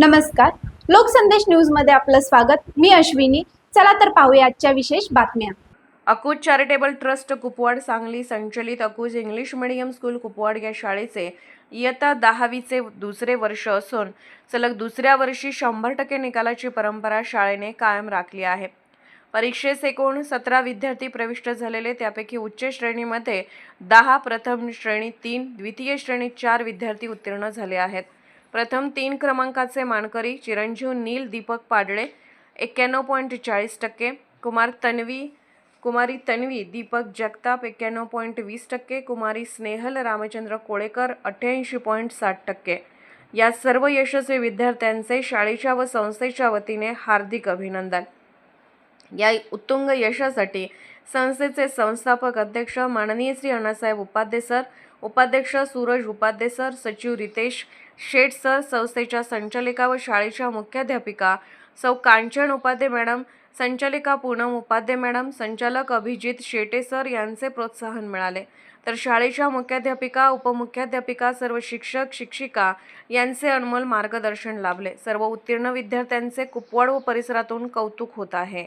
नमस्कार. लोकसंदेश न्यूजमध्ये आपलं स्वागत. मी अश्विनी. चला तर पाहूया आजच्या विशेष बातम्या. अकूज चॅरिटेबल ट्रस्ट कुपवाड सांगली संचलित अकूज इंग्लिश मीडियम स्कूल कुपवाड या शाळेचे इयत्ता दहावीचे दुसरे वर्ष असून सलग दुसऱ्या वर्षी शंभर टक्के निकालाची परंपरा शाळेने कायम राखली आहे. परीक्षेस एकूण सतरा विद्यार्थी प्रविष्ट झालेले त्यापैकी उच्च श्रेणीमध्ये दहा प्रथम श्रेणी तीन द्वितीय श्रेणीत चार विद्यार्थी उत्तीर्ण झाले आहेत. प्रथम तीन क्रमांकाचे मानकरी चिरंजीव नील दीपक पाडळे एक्क्याण्णव पॉईंट चाळीस टक्के कुमार तन्वी कुमारी तन्वी दीपक जगताप एक्क्याण्णव पॉईंट वीस टक्के कुमारी स्नेहल रामचंद्र कोळेकर अठ्ठ्याऐंशी पॉईंट साठ टक्के. या सर्व यशस्वी विद्यार्थ्यांचे शाळेच्या व संस्थेच्या वतीने हार्दिक अभिनंदन. या उत्तुंग यशासाठी संस्थेचे संस्थापक अध्यक्ष माननीय श्री अण्णासाहेब उपाध्ये सर उपाध्यक्ष सूरज उपाध्ये सर सचिव रितेश शेठ सर संस्थेच्या संचालिका व शाळेच्या मुख्याध्यापिका सौ कांचन उपाध्ये मॅडम संचालिका पूनम उपाध्ये मॅडम संचालक अभिजित शेटे सर यांचे प्रोत्साहन मिळाले. तर शाळेच्या मुख्याध्यापिका उपमुख्याध्यापिका सर्व शिक्षक शिक्षिका यांचे अनमोल मार्गदर्शन लाभले. सर्व उत्तीर्ण विद्यार्थ्यांचे कुपवाड व परिसरातून कौतुक होत आहे.